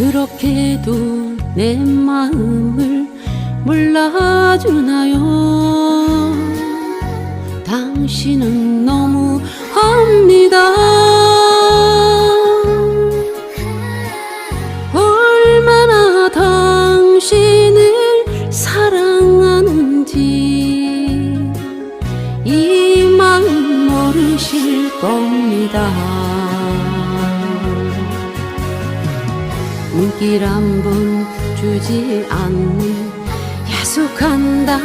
그렇게도 내 마음을 몰라주나요? 당신은 너무 합니다. 얼마나 당신을 사랑하는지 이 마음 모르실 겁니다 눈길 한 번 주지 않는 야속한 당